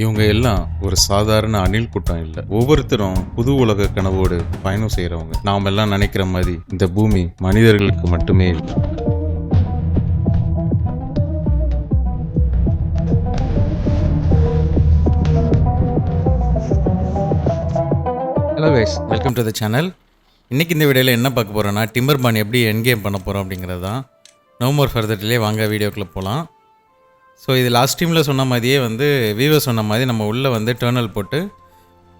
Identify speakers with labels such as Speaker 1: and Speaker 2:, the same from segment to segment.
Speaker 1: இவங்க எல்லாம் ஒரு சாதாரண அணில் கூட்டம் இல்லை. ஒவ்வொருத்தரும் புது உலக கனவோடு பயணம் செய்கிறவங்க நாம் எல்லாம் நினைக்கிற மாதிரி இந்த பூமி மனிதர்களுக்கு மட்டுமே இல்லை.
Speaker 2: Hello guys welcome to the channel இன்றைக்கி இந்த வீடியோவில் என்ன பார்க்க போகிறோன்னா டிம்பர் பான் எப்படி என் கேம் பண்ண போகிறோம் அப்படிங்கிறது தான் நோ மோர் ஃபர்தர்லேயே வாங்க வீடியோக்குள்ளே போகலாம் ஸோ இது லாஸ்ட் டைமில் சொன்ன மாதிரியே வந்து வீவர் சொன்ன மாதிரி நம்ம உள்ளே வந்து டேர்னல் போட்டு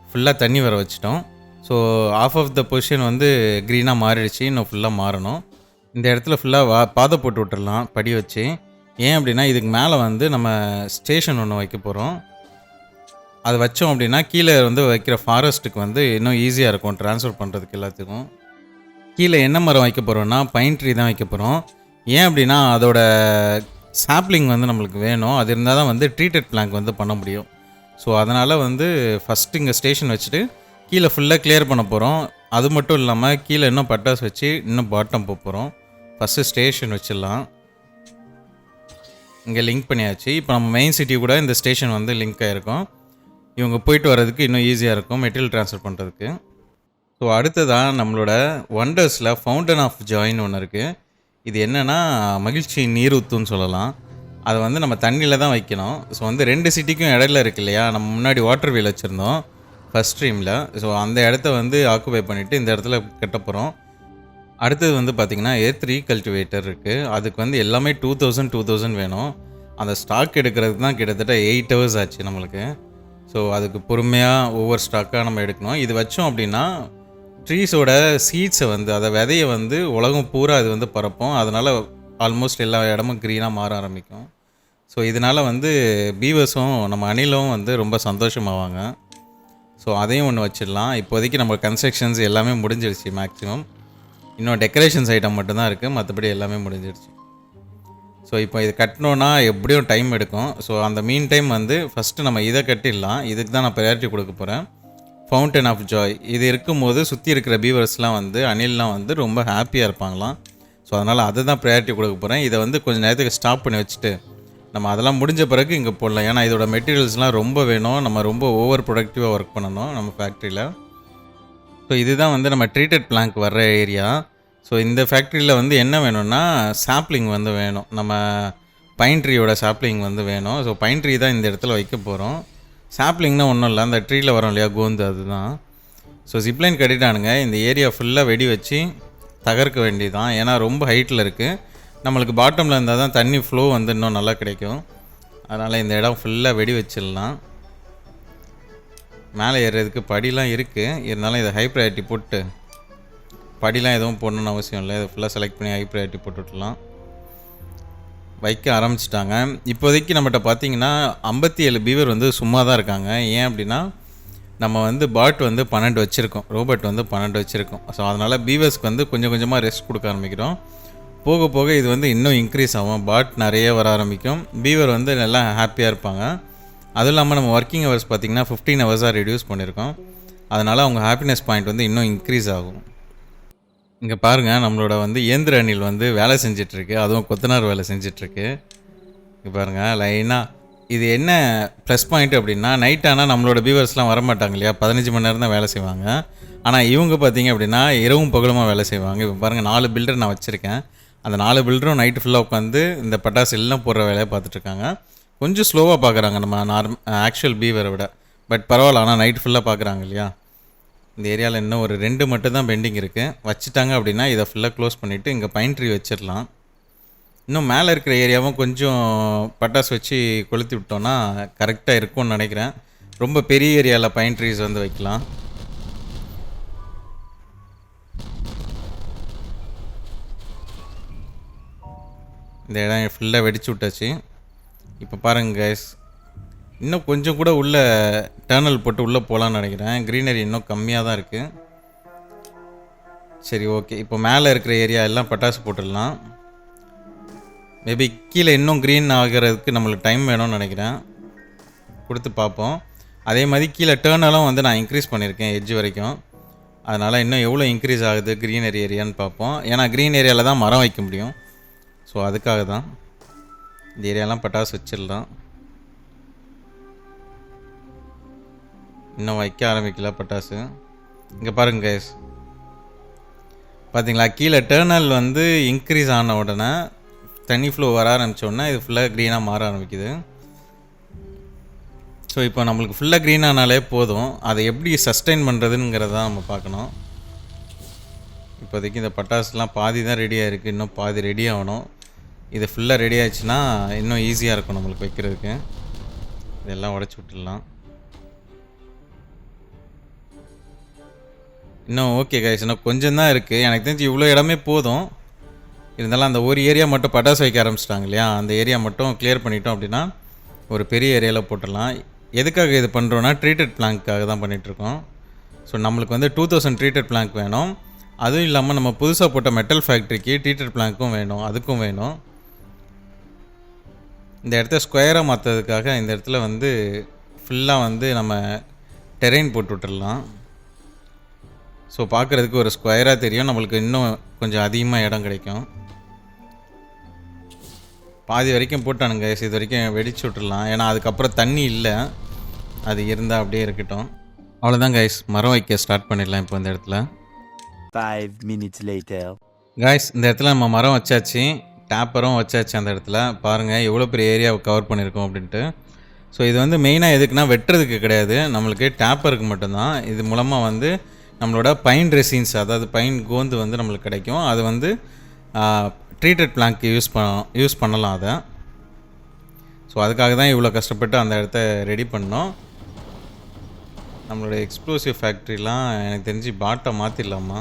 Speaker 2: ஃபுல்லாக தண்ணி வர வச்சிட்டோம். So off off the position வந்து க்ரீனாக மாறிடுச்சு. இன்னும் ஃபுல்லாக மாறணும். இந்த இடத்துல ஃபுல்லாக வா பாதை போட்டு விட்டுடலாம் படி வச்சு. ஏன் அப்படின்னா இதுக்கு மேலே வந்து நம்ம ஸ்டேஷன் ஒன்று வைக்க போகிறோம் அது வச்சோம் அப்படின்னா கீழே வந்து வைக்கிற ஃபாரஸ்ட்டுக்கு வந்து இன்னும் ஈஸியாக இருக்கும். ட்ரான்ஸ்ஃபர் பண்ணுறதுக்கு எல்லாத்துக்கும். கீழே என்ன மரம் வைக்க போகிறோம்னா பைன் ட்ரீ தான் வைக்க போகிறோம் ஏன் அப்படின்னா அதோட சாப்ளிங் வந்து நம்மளுக்கு வேணும். அது இருந்தால் தான் வந்து ட்ரீட்டட் பிளாங்க் வந்து பண்ண முடியும். ஸோ அதனால் வந்து ஃபஸ்ட்டு இங்கே ஸ்டேஷன் வச்சுட்டு கீழே ஃபுல்லாக கிளியர் பண்ண போகிறோம் அது மட்டும் இல்லாமல் கீழே இன்னும் பட்டாஸ் வச்சு இன்னும் பாட்டம் போக போகிறோம் ஃபஸ்ட்டு ஸ்டேஷன் வச்சிடலாம். இங்கே லிங்க் பண்ணியாச்சு. இப்போ நம்ம மெயின் சிட்டி கூட இந்த ஸ்டேஷன் வந்து லிங்க் ஆகிருக்கும் இவங்க போயிட்டு வர்றதுக்கு இன்னும் ஈஸியாக இருக்கும் மெட்டீரியல் ட்ரான்ஸ்ஃபர் பண்ணுறதுக்கு ஸோ அடுத்ததாக நம்மளோட ஒண்டர்ஸில் ஃபவுண்டன் ஆஃப் ஜாயின் ஒன்று இருக்குது இது என்னென்னா மகிழ்ச்சி நீரூத்துன்னு சொல்லலாம். அதை வந்து நம்ம தண்ணியில் தான் வைக்கணும். ஸோ வந்து ரெண்டு சிட்டிக்கும் இடையில இருக்கு இல்லையா? நம்ம முன்னாடி வாட்டர் வீல் வச்சுருந்தோம் ஃபஸ்ட் ஸ்ட்ரீமில் ஸோ அந்த இடத்த வந்து ஆக்குபை பண்ணிவிட்டு இந்த இடத்துல கட்ட போகிறோம் அடுத்தது வந்து பார்த்திங்கன்னா ஏர் த்ரீ கல்டிவேட்டர் இருக்குது அதுக்கு வந்து எல்லாமே டூ தௌசண்ட் டூ தௌசண்ட் வேணும். அந்த ஸ்டாக் எடுக்கிறதுக்கு தான் கிட்டத்தட்ட எயிட் ஹவர்ஸ் ஆச்சு நம்மளுக்கு. ஸோ அதுக்கு பொறுமையாக ஒவ்வொரு ஸ்டாக்காக நம்ம எடுக்கணும். இது வச்சோம் அப்படின்னா ட்ரீஸோட சீட்ஸை வந்து அதை விதையை வந்து உலகம் பூரா அது வந்து பரப்போம். அதனால் ஆல்மோஸ்ட் எல்லா இடமும் க்ரீனாக மாற ஆரம்பிக்கும். ஸோ இதனால் வந்து பீவர்ஸும் நம்ம அணிலும் வந்து ரொம்ப சந்தோஷமாவாங்க. ஸோ அதையும் ஒன்று வச்சிடலாம். இப்போதைக்கு நம்ம கன்ஸ்ட்ரக்ஷன்ஸ் எல்லாமே முடிஞ்சிடுச்சு மேக்ஸிமம் இன்னும் டெக்கரேஷன்ஸ் ஐட்டம் மட்டும்தான் இருக்குது மற்றபடி எல்லாமே முடிஞ்சிடுச்சு ஸோ இப்போ இது கட்டணுன்னா எப்படியும் டைம் எடுக்கும். ஸோ அந்த மீன் டைம் வந்து ஃபஸ்ட்டு நம்ம இதை கட்டிடலாம். இதுக்கு தான் நான் ப்ரையாரிட்டி கொடுக்க போகிறேன் ஃபவுண்டன் ஆஃப் ஜாய் இது இருக்கும்போது சுற்றி இருக்கிற பீவர்ஸ்லாம் வந்து அணில்லாம் வந்து ரொம்ப ஹாப்பியாக இருப்பாங்களாம். ஸோ அதனால் அதை தான் ப்ரையாரிட்டி கொடுக்க போகிறேன் இதை வந்து கொஞ்சம் நேரத்துக்கு ஸ்டாப் பண்ணி வச்சுட்டு நம்ம அதெல்லாம் முடிஞ்ச பிறகு இங்கே போடலாம். ஏன்னா இதோட மெட்டீரியல்ஸ்லாம் ரொம்ப வேணும். நம்ம ரொம்ப ஓவர் ப்ரொடக்டிவாக ஒர்க் பண்ணணும் நம்ம ஃபேக்ட்ரியில் ஸோ இதுதான் வந்து நம்ம ட்ரீட்டட் பிளாங்க் வர்ற ஏரியா ஸோ இந்த ஃபேக்ட்ரியில் வந்து என்ன வேணும்னா சாப்லிங் வந்து வேணும். நம்ம பைன் ட்ரீயோட சாப்லிங் வந்து வேணும். ஸோ பைன் ட்ரீ தான் இந்த இடத்துல வைக்க போகிறோம் சாப்ளிங்னால் ஒன்றும் இல்லை. அந்த ட்ரீயில் வரும் இல்லையா கோந்து அதுதான். ஸோ ஜிப்லைன் கட்டிட்டானுங்க. இந்த ஏரியா ஃபுல்லாக வெடி வச்சு தகர்க்க வேண்டியதுதான். ஏன்னா ரொம்ப ஹைட்டில் இருக்குது நம்மளுக்கு பாட்டமில் இருந்தால் தான் தண்ணி ஃப்ளோ வந்து இன்னும் நல்லா கிடைக்கும். அதனால் இந்த இடம் ஃபுல்லாக வெடி வச்சிடலாம். மேலே ஏறுறதுக்கு படிலாம் இருக்குது இருந்தாலும் இதை ஹை ப்ரையாரிட்டி போட்டு படிலாம் எதுவும் போடணுன்னு அவசியம் இல்லை. இதை ஃபுல்லாக செலக்ட் பண்ணி ஹை ப்ரையாரிட்டி போட்டுடலாம் வைக்க ஆரம்பிச்சிட்டாங்க. இப்போதைக்கு நம்மகிட்ட பார்த்தீங்கன்னா ஐம்பத்தி ஏழு பீவர் வந்து சும்மா தான் இருக்காங்க. ஏன் அப்படின்னா நம்ம வந்து பாட் வந்து பன்னெண்டு வச்சுருக்கோம். ரோபோட் வந்து பன்னெண்டு வச்சுருக்கோம். ஸோ அதனால் பீவர்ஸ்க்கு வந்து கொஞ்சம் கொஞ்சமாக ரெஸ்ட் கொடுக்க ஆரம்பிக்கிறோம். போக போக இது வந்து இன்னும் இன்க்ரீஸ் ஆகும். பாட் நிறைய வர ஆரம்பிக்கும். பீவர் வந்து நல்லா ஹாப்பியாக இருப்பாங்க. அதுவும் இல்லாமல் நம்ம ஒர்க்கிங் ஹவர்ஸ் பார்த்திங்கன்னா ஃபிஃப்டீன் ஹவர்ஸாக ரெடியூஸ் பண்ணியிருக்கோம். அதனால் அவங்க ஹாப்பினஸ் பாயிண்ட் வந்து இன்னும் இன்க்ரீஸ் ஆகும். இங்கே பாருங்கள் நம்மளோட வந்து இயந்திர அணில் வந்து வேலை செஞ்சிட்ருக்கு. அதுவும் கொத்தனார் வேலை செஞ்சிட்ருக்கு. இங்கே பாருங்கள் லைனாக இது என்ன ப்ளஸ் பாயிண்ட் அப்படின்னா நைட் ஆனால் நம்மளோட பீவர்ஸ்லாம் வரமாட்டாங்க இல்லையா? பதினஞ்சு மணி நேரம் தான் வேலை செய்வாங்க. ஆனால் இவங்க பார்த்தீங்க அப்படின்னா இரவும் பகலுமாக வேலை செய்வாங்க. இப்போ பாருங்கள் நாலு பில்டர் நான் வச்சுருக்கேன். அந்த நாலு பில்டரும் நைட்டு ஃபுல்லாக உட்காந்து இந்த பட்டாசு எல்லாம் போடுற வேலையை பார்த்துட்ருக்காங்க கொஞ்சம் ஸ்லோவாக பார்க்குறாங்க நம்ம நார்ம் ஆக்சுவல் பீவரை விட. பட் பரவாயில்ல ஆனால் நைட் ஃபுல்லாக பார்க்குறாங்க இல்லையா? இந்த ஏரியாவில் இன்னும் ஒரு ரெண்டு மட்டும் தான் பெண்டிங் இருக்குது வச்சுட்டாங்க அப்படின்னா இதை ஃபுல்லாக க்ளோஸ் பண்ணிவிட்டு இங்கே பைன் ட்ரீ வச்சிடலாம். இன்னும் மேலே இருக்கிற ஏரியாவும் கொஞ்சம் பட்டாசு வச்சு கொளுத்தி விட்டோன்னா கரெக்டாக இருக்கும்னு நினைக்கிறேன். ரொம்ப பெரிய ஏரியாவில் பைன் ட்ரீஸ் வந்து வைக்கலாம். இந்த இடம் ஃபுல்லாக வெடிச்சு விட்டாச்சு. இப்போ பாருங்கள் கைஸ் இன்னும் கொஞ்சம் கூட உள்ள டேர்னல் போட்டு உள்ளே போகலான்னு நினைக்கிறேன். க்ரீனரி இன்னும் கம்மியாக தான் இருக்குது சரி ஓகே இப்போ மேலே இருக்கிற ஏரியா எல்லாம் பட்டாசு போட்டுடலாம். மேபி கீழே இன்னும் க்ரீன் ஆகிறதுக்கு நம்மளுக்கு டைம் வேணும்னு நினைக்கிறேன். கொடுத்து பார்ப்போம். அதே மாதிரி கீழே டேர்னலும் வந்து நான் இன்க்ரீஸ் பண்ணியிருக்கேன் எட்ஜ் வரைக்கும். அதனால் இன்னும் எவ்வளோ இன்க்ரீஸ் ஆகுது க்ரீனரி ஏரியான்னு பார்ப்போம். ஏன்னா க்ரீன் ஏரியாவில் தான் மரம் வைக்க முடியும். ஸோ அதுக்காக தான் இந்த ஏரியாலாம் பட்டாசு வச்சிடலாம். இன்னும் வைக்க ஆரம்பிக்கல பட்டாசு. இங்கே பாருங்க கைஸ் பார்த்தீங்களா கீழே டேர்னல் வந்து இன்க்ரீஸ் ஆன உடனே தண்ணி ஃப்ளோ வர ஆரம்பிச்ச உடனே இது ஃபுல்லாக க்ரீனாக மாற ஆரம்பிக்குது. ஸோ இப்போ நம்மளுக்கு ஃபுல்லாக க்ரீன் ஆனாலே போதும். அதை எப்படி சஸ்டைன் பண்ணுறதுங்கிறத நம்ம பார்க்கணும். இப்போதைக்கு இந்த பட்டாசுலாம் பாதி தான் ரெடியாக இருக்குது இன்னும் பாதி ரெடி ஆகணும். இது ஃபுல்லாக ரெடி ஆயிடுச்சுன்னா இன்னும் ஈஸியாக இருக்கும் நம்மளுக்கு வைக்கிறதுக்கு. இதெல்லாம் உடச்சி விட்டுடலாம். இன்னும் ஓகே கைஸ் இன்னும் கொஞ்சம் தான் இருக்குது எனக்கு தெரிஞ்சு இவ்வளோ இடமே போதும். இருந்தாலும் அந்த ஒரு ஏரியா மட்டும் பட்டாசு வைக்க ஆரம்பிச்சிட்டாங்க இல்லையா? அந்த ஏரியா மட்டும் கிளியர் பண்ணிட்டோம் அப்படின்னா ஒரு பெரிய ஏரியாவில் போட்டுடலாம். எதுக்காக இது பண்ணுறோன்னா ட்ரீட்டட் பிளாங்க்காக தான் பண்ணிகிட்ருக்கோம் ஸோ நம்மளுக்கு வந்து டூ தௌசண்ட் ட்ரீட்டட் பிளாங்க் வேணும். அதுவும் இல்லாமல் நம்ம புதுசாக போட்ட மெட்டல் ஃபேக்ட்ரிக்கு ட்ரீட்டட் பிளாங்க்கும் வேணும். அதுக்கும் வேணும். இந்த இடத்த ஸ்கொயராக மாற்றுறதுக்காக இந்த இடத்துல வந்து ஃபுல்லாக வந்து நம்ம டெரெயின் போட்டு விட்டுடலாம் ஸோ பார்க்குறதுக்கு ஒரு ஸ்கொயராக தெரியும். நம்மளுக்கு இன்னும் கொஞ்சம் அதிகமாக இடம் கிடைக்கும். பாதி வரைக்கும் போட்டானுங்க. இது வரைக்கும் வெடிச்சு விட்டுறலாம் ஏன்னா அதுக்கப்புறம் தண்ணி இல்லை. அது இருந்தால் அப்படியே இருக்கட்டும். அவ்வளோதான் கைஸ் மரம் வைக்க ஸ்டார்ட் பண்ணிடலாம் இப்போ இந்த இடத்துல.
Speaker 3: Five minutes later.
Speaker 2: காய்ஸ் இந்த இடத்துல நம்ம மரம் வச்சாச்சு. டேப்பரும் வச்சாச்சு அந்த இடத்துல. பாருங்கள் எவ்வளோ பெரிய ஏரியாவை கவர் பண்ணியிருக்கோம் அப்படின்ட்டு. ஸோ இது வந்து மெயினாக எதுக்குன்னா வெட்டுறதுக்கு கிடையாது. நம்மளுக்கு டேப்பருக்கு மட்டும்தான். இது மூலமாக வந்து நம்மளோட பைன் ரெசின்ஸ் அதாவது பைன் கோந்து வந்து நம்மளுக்கு கிடைக்கும். அது வந்து ட்ரீட்டட் பிளாங்க்கு யூஸ் பண்ண யூஸ் பண்ணலாம் அதை. ஸோ அதுக்காக தான் இவ்வளோ கஷ்டப்பட்டு அந்த இடத்த ரெடி பண்ணோம். நம்மளோட எக்ஸ்ப்ளோசிவ் ஃபேக்ட்ரிலாம் எனக்கு தெரிஞ்சு பாட்டை மாற்றிடலாமா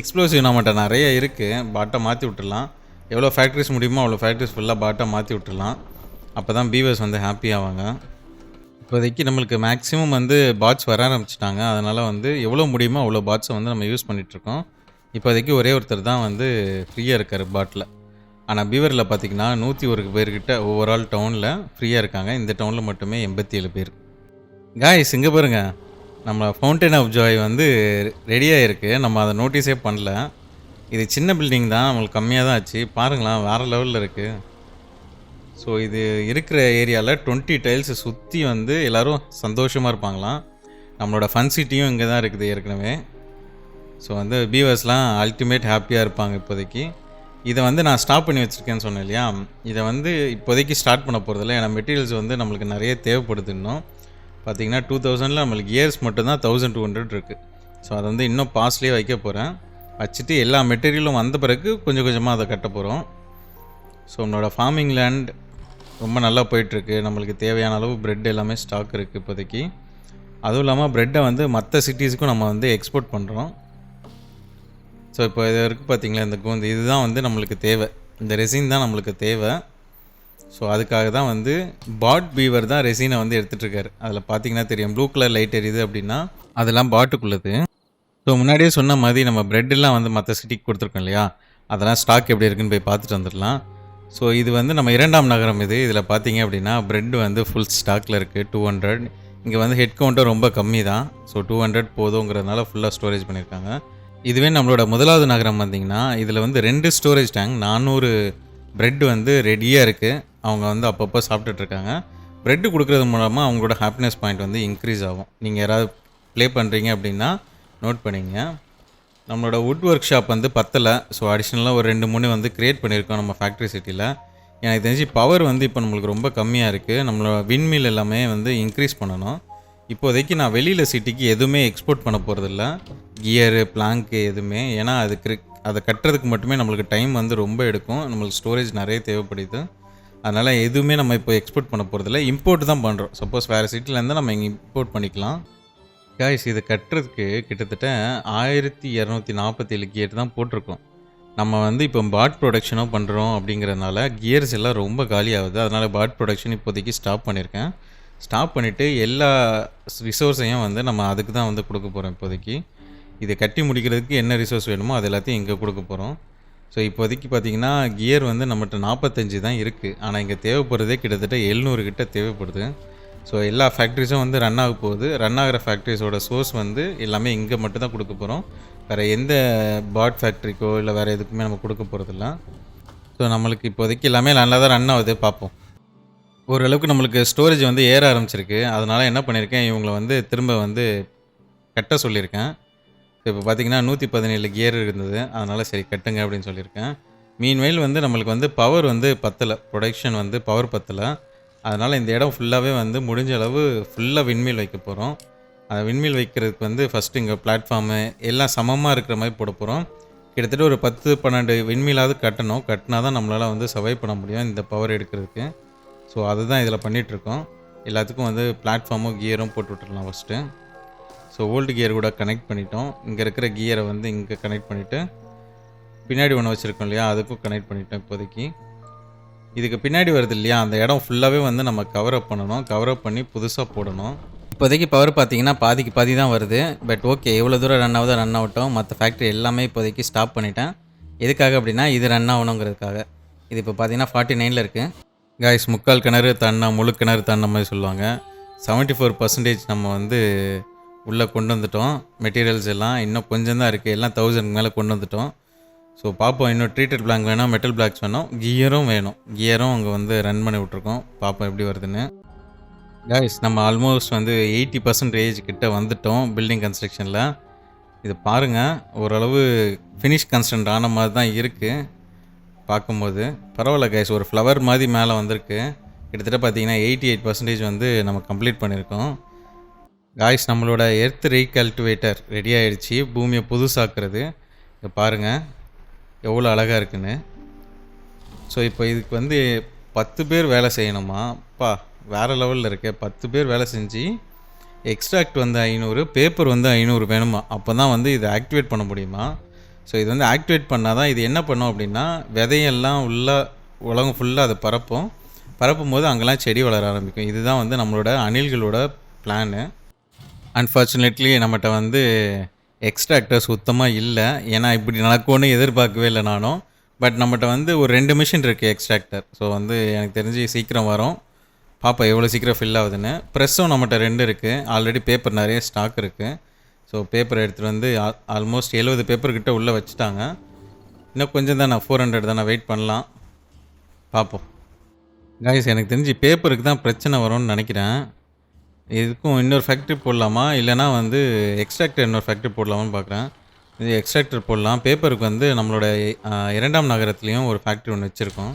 Speaker 2: எக்ஸ்ப்ளோசிவ் நம்மகிட்ட நிறைய இருக்குது பாட்டை மாற்றி விட்டுடலாம். எவ்வளோ ஃபேக்ட்ரிஸ் முடியுமோ அவ்வளோ ஃபேக்ட்ரிஸ் ஃபுல்லாக பாட்டை மாற்றி விட்டுடலாம். அப்போ தான் பீவர்ஸ் வந்து ஹாப்பி ஆவாங்க. இப்போதைக்கு நம்மளுக்கு மேக்ஸிமம் வந்து பாட்ஸ் வர ஆரம்பிச்சிட்டாங்க. அதனால் வந்து எவ்வளோ முடியுமோ அவ்வளோ பாட்ஸை வந்து நம்ம யூஸ் பண்ணிகிட்ருக்கோம் இப்போதைக்கு ஒரே ஒருத்தர் தான் வந்து ஃப்ரீயாக இருக்கார் பாட்டில் ஆனால் பீவரில் பார்த்தீங்கன்னா நூற்றி ஒரு பேர்கிட்ட ஓவரால் டவுனில் ஃப்ரீயாக இருக்காங்க. இந்த டவுனில் மட்டுமே எண்பத்தி ஏழு பேர். காய்ஸ் இங்கே பாருங்க. நம்ம ஃபவுண்டைன் ஆஃப் ஜாய் வந்து ரெடியாக இருக்குது நம்ம அதை நோட்டீஸே பண்ணல. இது சின்ன பில்டிங் தான். நம்மளுக்கு கம்மியாக தான் ஆச்சு. பாருங்களேன் வேறு லெவலில் இருக்குது ஸோ இது இருக்கிற ஏரியாவில் டுவெண்ட்டி டைல்ஸை சுற்றி வந்து எல்லோரும் சந்தோஷமாக இருப்பாங்களாம். நம்மளோட ஃபன் சிட்டியும் இங்கே தான் இருக்குது ஏற்கனவே. ஸோ வந்து பீவர்ஸ்லாம் அல்டிமேட் ஹாப்பியாக இருப்பாங்க இப்போதைக்கு. இதை வந்து நான் ஸ்டாப் பண்ணி வச்சுருக்கேன்னு சொன்னேன் இல்லையா? இதை வந்து இப்போதைக்கு ஸ்டார்ட் பண்ண போகிறதில்ல ஏன்னா மெட்டீரியல்ஸ் வந்து நம்மளுக்கு நிறைய தேவைப்படுது இன்னும். பார்த்தீங்கன்னா டூ தௌசண்டில் நம்மளுக்கு இயர்ஸ் மட்டும்தான் தௌசண்ட் டூ ஹண்ட்ரட் இருக்குது ஸோ அதை வந்து இன்னும் பாஸ்ட்லேயே வைக்க போகிறேன் வச்சுட்டு எல்லா மெட்டீரியலும் வந்த பிறகு கொஞ்சம் கொஞ்சமாக அதை கட்ட போகிறோம் ஸோ நம்மளோட ஃபார்மிங் லேண்ட் ரொம்ப நல்லா போயிட்டுருக்கு. நம்மளுக்கு தேவையான அளவு பிரெட் எல்லாமே ஸ்டாக் இருக்குது இப்போதைக்கு. அதுவும் இல்லாமல் ப்ரெட்டை வந்து மற்ற சிட்டிஸுக்கும் நம்ம வந்து எக்ஸ்போர்ட் பண்ணுறோம் ஸோ இப்போ இது இருக்குது பார்த்தீங்களா இந்த கோந்து? இதுதான் வந்து நம்மளுக்கு தேவை. இந்த ரெசின் தான் நம்மளுக்கு தேவை. ஸோ அதுக்காக தான் வந்து பாட் பீவர் தான் ரெசினை வந்து எடுத்துகிட்ருக்காரு அதில் பார்த்தீங்கன்னா தெரியும். ப்ளூ கலர் லைட் எரியுது அப்படின்னா அதெல்லாம் பாட்டுக்குள்ளது. ஸோ முன்னாடியே சொன்ன மாதிரி நம்ம bread எல்லாம் வந்து மற்ற சிட்டிக்கு கொடுத்துருக்கோம் இல்லையா? அதெல்லாம் ஸ்டாக் எப்படி இருக்குன்னு போய் பார்த்துட்டு வந்துடலாம். ஸோ இது வந்து நம்ம இரண்டாம் நகரம் இது. இதில் பார்த்தீங்க அப்படின்னா பிரெட் வந்து ஃபுல் ஸ்டாக்கில் இருக்குது டூ ஹண்ட்ரட் இங்கே வந்து ஹெட் கவுண்ட்டும் ரொம்ப கம்மி தான் ஸோ டூ ஹண்ட்ரட் போதுங்கிறதுனால ஃபுல்லாக ஸ்டோரேஜ் பண்ணியிருக்காங்க இதுவே நம்மளோட முதலாவது நகரம் வந்தீங்கன்னா இதில் வந்து ரெண்டு ஸ்டோரேஜ் டேங்க் நானூறு பிரெட் வந்து ரெடியாக இருக்குது அவங்க வந்து அப்பப்போ சாப்பிட்டுட்ருக்காங்க பிரெட்டு கொடுக்குறது மூலமாக அவங்களோட ஹாப்பினஸ் பாயிண்ட் வந்து இன்க்ரீஸ் ஆகும். நீங்கள் யாராவது ப்ளே பண்ணுறீங்க அப்படின்னா நோட் பண்ணிங்க. நம்மளோட வுட் ஒர்க் ஷாப் வந்து பத்தலை. ஸோ அடிஷ்னலாக ஒரு ரெண்டு மூணு வந்து க்ரியேட் பண்ணியிருக்கோம் நம்ம ஃபேக்ட்ரி சிட்டியில் எனக்கு தெரிஞ்சு பவர் வந்து இப்போ நம்மளுக்கு ரொம்ப கம்மியாக இருக்குது நம்மளோட விண்மில் எல்லாமே வந்து இன்க்ரீஸ் பண்ணணும். இப்போதைக்கு நான் வெளியில் சிட்டிக்கு எதுவுமே எக்ஸ்போர்ட் பண்ண போகிறதில்ல கியரு பிளாங்க்கு எதுவுமே. ஏன்னா அதுக்கு அதை கட்டுறதுக்கு மட்டுமே நம்மளுக்கு டைம் வந்து ரொம்ப எடுக்கும். நம்மளுக்கு ஸ்டோரேஜ் நிறைய தேவைப்படுது. அதனால் எதுவுமே நம்ம இப்போ எக்ஸ்போர்ட் பண்ண போகிறதில்ல இம்போர்ட் தான் பண்ணுறோம் சப்போஸ் வேறு சிட்டிலேருந்து நம்ம இங்கே இம்போர்ட் பண்ணிக்கலாம். காய்ஸ் இதை கட்டுறதுக்கு கிட்டத்தட்ட ஆயிரத்தி இரநூத்தி நாற்பத்தேழு கியர் தான் போட்டிருக்கோம். நம்ம வந்து இப்போ பாட் ப்ரொடக்ஷனும் பண்ணுறோம் அப்படிங்கிறதுனால கியர்ஸ் எல்லாம் ரொம்ப காலி ஆகுது. அதனால் பாட் ப்ரொடக்ஷன் இப்போதைக்கு ஸ்டாப் பண்ணியிருக்கேன் ஸ்டாப் பண்ணிவிட்டு எல்லா ரிசோர்ஸையும் வந்து நம்ம அதுக்கு தான் வந்து கொடுக்க போகிறோம் இப்போதைக்கு. இதை கட்டி முடிக்கிறதுக்கு என்ன ரிசோர்ஸ் வேணுமோ அது எல்லாத்தையும் இங்கே கொடுக்க போகிறோம் ஸோ இப்போதைக்கு பார்த்தீங்கன்னா கியர் வந்து நம்மகிட்ட நாற்பத்தஞ்சு தான் இருக்குது ஆனால் இங்கே தேவைப்படுறதே கிட்டத்தட்ட எழுநூறு கிட்ட தேவைப்படுது. ஸோ எல்லா ஃபேக்ட்ரிஸும் வந்து ரன் ஆக போகுது. ரன் ஆகிற ஃபேக்ட்ரிஸோட சோர்ஸ் வந்து எல்லாமே இங்கே மட்டும்தான் கொடுக்க போகிறோம் வேறு எந்த பாட் ஃபேக்ட்ரிக்கோ இல்லை வேறு எதுக்குமே நம்ம கொடுக்க போகிறதில்ல ஸோ நம்மளுக்கு இப்போதைக்கு எல்லாமே நல்லா தான் ரன் ஆகுது. பார்ப்போம். ஓரளவுக்கு நம்மளுக்கு ஸ்டோரேஜ் வந்து ஏற ஆரம்பிச்சிருக்கு. அதனால் என்ன பண்ணியிருக்கேன் இவங்கள வந்து திரும்ப வந்து கட்ட சொல்லியிருக்கேன். இப்போ பார்த்திங்கன்னா நூற்றி பதினேழு கியர் இருந்தது. அதனால் சரி கட்டுங்க அப்படின்னு சொல்லியிருக்கேன். மீன்வெயில் வந்து நம்மளுக்கு வந்து பவர் வந்து பத்தலை. ப்ரொடக்ஷன் வந்து பவர் பத்தலை. அதனால் இந்த இடம் ஃபுல்லாகவே வந்து முடிஞ்ச அளவு ஃபுல்லாக விண்மீல் வைக்க போகிறோம் அந்த விண்மீல் வைக்கிறதுக்கு வந்து ஃபஸ்ட்டு இங்கே பிளாட்ஃபார்மு எல்லாம் சமமாக இருக்கிற மாதிரி போட போகிறோம் கிட்டத்தட்ட ஒரு பத்து பன்னெண்டு விண்மீலாவது கட்டணும். கட்டினா தான் நம்மளால் வந்து சர்வை பண்ண முடியும் இந்த பவர் எடுக்கிறதுக்கு. ஸோ அதுதான் இதில் பண்ணிகிட்ருக்கோம் எல்லாத்துக்கும் வந்து பிளாட்ஃபார்மும் கியரும் போட்டு விட்டுடலாம் ஃபஸ்ட்டு ஸோ ஓல்டு கியர் கூட கனெக்ட் பண்ணிட்டோம். இங்கே இருக்கிற கியரை வந்து இங்கே கனெக்ட் பண்ணிவிட்டு பின்னாடி ஒன்று வச்சுருக்கோம் இல்லையா? அதுக்கும் கனெக்ட் பண்ணிட்டோம் இப்போதைக்கு. இதுக்கு பின்னாடி வருது இல்லையா? அந்த இடம் ஃபுல்லாகவே வந்து நம்ம கவர் அப் பண்ணணும் கவர் அப் பண்ணி புதுசாக போடணும். இப்போதைக்கு பவர் பார்த்தீங்கன்னா பாதிக்கு பாதி தான் வருது. பட் ஓகே எவ்வளோ தூரம் ரன் ஆகுதோ ரன் ஆகட்டும் மற்ற ஃபேக்ட்ரி எல்லாமே இப்போதைக்கு ஸ்டாப் பண்ணிட்டேன். எதுக்காக அப்படின்னா இது ரன் ஆகணுங்கிறதுக்காக. இது இப்போ பார்த்தீங்கன்னா ஃபார்ட்டி நைனில் இருக்குது காய்ஸ் முக்கால் கிணறு தண்ணா முழு கிணறு தண்ண மாதிரி சொல்லுவாங்க. 74% ஃபோர் பர்சன்டேஜ் நம்ம வந்து உள்ளே கொண்டு வந்துட்டோம். மெட்டீரியல்ஸ் எல்லாம் இன்னும் கொஞ்சம் தான் இருக்குது எல்லாம் தௌசண்ட் மேலே கொண்டு வந்துட்டோம். ஸோ பார்ப்போம் இன்னும் ட்ரீட்டட் பிளாக் வேணும் மெட்டல் பிளாக்ஸ் வேணும் கியரும் வேணும். கியரும் அங்கே வந்து ரன் பண்ணி விட்ருக்கோம் பார்ப்போம் எப்படி வருதுன்னு. காய்ஸ் நம்ம ஆல்மோஸ்ட் வந்து எயிட்டி பர்சன்டேஜ் கிட்ட வந்துட்டோம் பில்டிங் கன்ஸ்ட்ரக்ஷனில் இது பாருங்கள் ஓரளவு ஃபினிஷ் கன்ஸ்டன்ட் ஆன மாதிரி தான் இருக்குது பார்க்கும்போது. பரவாயில்ல கைஸ் ஒரு ஃப்ளவர் மாதிரி மேலே வந்திருக்கு. கிட்டத்தட்ட பார்த்தீங்கன்னா எயிட்டி எயிட் பர்சன்டேஜ் வந்து நம்ம கம்ப்ளீட் பண்ணியிருக்கோம் காய்ஸ் நம்மளோட எர்த் ரீகல்டிவேட்டர் ரெடி ஆகிடுச்சி பூமியை புதுசாக்குறது. இதை பாருங்கள் எவ்வளோ அழகாக இருக்குன்னு. ஸோ இப்போ இதுக்கு வந்து பத்து பேர் வேலை செய்யணுமா? பா வேறு லெவலில் இருக்க. பத்து பேர் வேலை செஞ்சு எக்ஸ்ட்ராக்ட் வந்து ஐநூறு பேப்பர் வந்து ஐநூறு வேணுமா? அப்போ தான் வந்து இதை ஆக்டிவேட் பண்ண முடியுமா? ஸோ இது வந்து ஆக்டிவேட் பண்ணால் தான் இது என்ன பண்ணும் அப்படின்னா விதையெல்லாம் உள்ள உலகம் ஃபுல்லாக அதை பரப்பும். பரப்பும் போது அங்கெல்லாம் செடி வளர ஆரம்பிக்கும். இதுதான் வந்து நம்மளோட அணில்களோட பிளானு அன்ஃபார்ச்சுனேட்லி நம்மகிட்ட வந்து எக்ஸ்ட்ராக்டர் சுத்தமாக இல்லை. ஏன்னா இப்படி நடக்கும்னு எதிர்பார்க்கவே இல்லை நானும். பட் நம்மகிட்ட வந்து ஒரு ரெண்டு மிஷின் இருக்குது எக்ஸ்ட்ராக்டர் ஸோ வந்து எனக்கு தெரிஞ்சு சீக்கிரம் வரும். பாப்பா எவ்வளோ சீக்கிரம் ஃபில் ஆகுதுன்னு. ப்ரெஸ்ஸும் நம்மகிட்ட ரெண்டு இருக்குது ஆல்ரெடி பேப்பர் நிறைய ஸ்டாக் இருக்குது ஸோ பேப்பர் எடுத்துகிட்டு வந்து ஆல்மோஸ்ட் எழுபது பேப்பர்கிட்ட உள்ளே வச்சுட்டாங்க. இன்னும் கொஞ்சம் தான் நான் ஃபோர் ஹண்ட்ரட் தான் நான் வெயிட் பண்ணலாம். பார்ப்போம் காய்ஸ் எனக்கு தெரிஞ்சு பேப்பருக்கு தான் பிரச்சனை வரும்னு நினைக்கிறேன். இதுக்கும் இன்னொரு ஃபேக்ட்ரி போடலாமா? இல்லைனா வந்து எக்ஸ்ட்ராக்டர் இன்னொரு ஃபேக்ட்ரி போடலாமான்னு பார்க்குறேன். இது எக்ஸ்ட்ராக்டர் போடலாம். பேப்பருக்கு வந்து நம்மளோட இரண்டாம் நகரத்துலேயும் ஒரு ஃபேக்ட்ரி ஒன்று வச்சுருக்கோம்.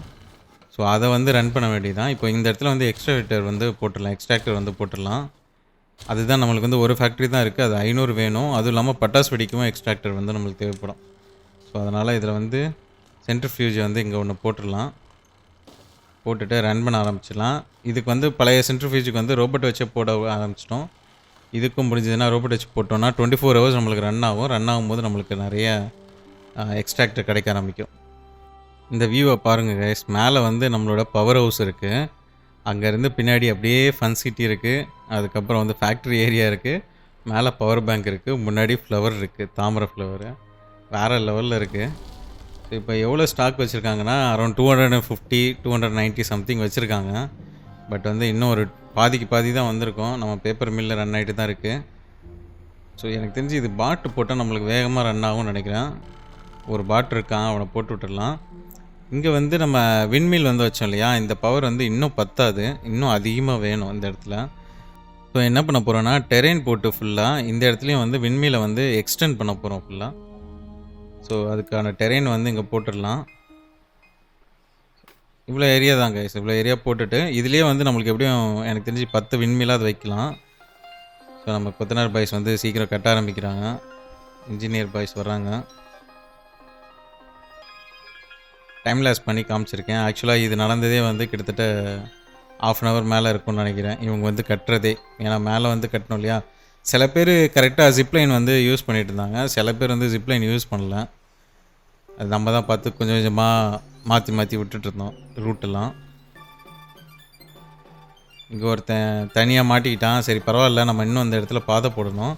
Speaker 2: ஸோ அதை வந்து ரன் பண்ண வேண்டியதான் இப்போ இந்த இடத்துல வந்து எக்ஸ்ட்ராக்டர் வந்து போட்டுடலாம். எக்ஸ்ட்ராக்டர் வந்து போட்டுடலாம். அதுதான் நம்மளுக்கு வந்து ஒரு ஃபேக்ட்ரி தான் இருக்குது அது ஐநூறு வேணும். அதுவும் இல்லாமல் பட்டாசு வெடிக்கவும் எக்ஸ்ட்ராக்டர் வந்து நம்மளுக்கு தேவைப்படும். ஸோ அதனால் இதில் வந்து சென்ட்ரிஃபியூஜ் வந்து இங்கே ஒன்று போட்டுடலாம். போட்டுட்டு ரன் பண்ண ஆரம்பிச்சிடலாம். இதுக்கு வந்து பழைய சென்ட்ரிஃபியூஜுக்கு வந்து ரோபோட் வச்சு போட ஆரம்பிச்சிட்டோம். இதுக்கும் முடிஞ்சதுன்னா ரோபோட் வச்சு போட்டோம்னா டுவெண்ட்டி ஃபோர் ஹவர்ஸ் நம்மளுக்கு ரன் ஆகும். ரன் ஆகும்போது நம்மளுக்கு நிறைய எக்ஸ்ட்ராக்டர் கிடைக்க ஆரம்பிக்கும். இந்த வியூவை பாருங்கள் கைஸ் மேலே வந்து நம்மளோட பவர் ஹவுஸ் இருக்குது அங்கேருந்து பின்னாடி அப்படியே ஃபன் சிட்டி இருக்குது அதுக்கப்புறம் வந்து ஃபேக்ட்ரி ஏரியா இருக்குது மேலே பவர் பேங்க் இருக்குது முன்னாடி ஃப்ளவர் இருக்குது தாமரை ஃப்ளவரு வேறு லெவலில் இருக்குது இப்போ எவ்வளோ stock வச்சுருக்காங்கன்னா around two hundred and fifty two hundred ninety something வச்சுருக்காங்க. பட் வந்து இன்னும் ஒரு பாதிக்கு பாதி தான் வந்திருக்கோம். நம்ம பேப்பர் மில்லில் ரன் ஆகிட்டு தான் இருக்குது ஸோ எனக்கு தெரிஞ்சு இது பாட்டு போட்டால் நம்மளுக்கு வேகமாக ரன் ஆகும்னு நினைக்கிறேன். ஒரு பாட் இருக்கான் அவனை போட்டு விட்டுடலாம். இங்கே வந்து நம்ம விண்மில் வந்து வச்சோம் இல்லையா? இந்த பவர் வந்து இன்னும் பத்தாது. இன்னும் அதிகமாக வேணும் இந்த இடத்துல. ஸோ என்ன பண்ண போகிறோன்னா டெரெயின் போட்டு ஃபுல்லாக இந்த இடத்துலையும் வந்து விண்மீலை வந்து எக்ஸ்டெண்ட் பண்ண போகிறோம் ஃபுல்லாக ஸோ அதுக்கான டெரெயின் வந்து இங்கே போட்டுடலாம். இவ்வளோ ஏரியா தான் கைஸ் இவ்வளோ ஏரியா போட்டுட்டு இதுலேயே வந்து நம்மளுக்கு எப்படியும் எனக்கு தெரிஞ்சு பத்து விண்மீலாவது வைக்கலாம். ஸோ நம்ம கொத்தனார் பாய்ஸ் வந்து சீக்கிரம் கட்ட ஆரம்பிக்கிறாங்க. இன்ஜினியர் பாய்ஸ் வர்றாங்க. டைம் லாஸ் பண்ணி காமிச்சிருக்கேன். ஆக்சுவலாக இது நடந்ததே வந்து கிட்டத்தட்ட ஆஃப் அன் ஹவர் மேலே இருக்கும்னு நினைக்கிறேன். இவங்க வந்து கட்டுறதே. ஏன்னா மேலே வந்து கட்டணும் இல்லையா? சில பேர் கரெக்டாக ஜிப்லைன் வந்து யூஸ் பண்ணிட்டு இருந்தாங்க சில பேர் வந்து ஜிப்லைன் யூஸ் பண்ணல. அது நம்ம தான் பார்த்து கொஞ்சம் கொஞ்சமாக மாற்றி மாற்றி விட்டுட்டு இருந்தோம் ரூட்டெல்லாம் இங்கே ஒருத்தன் தனியாக மாட்டிக்கிட்டான். சரி பரவாயில்ல நம்ம இன்னும் அந்த இடத்துல பாதை போடணும்.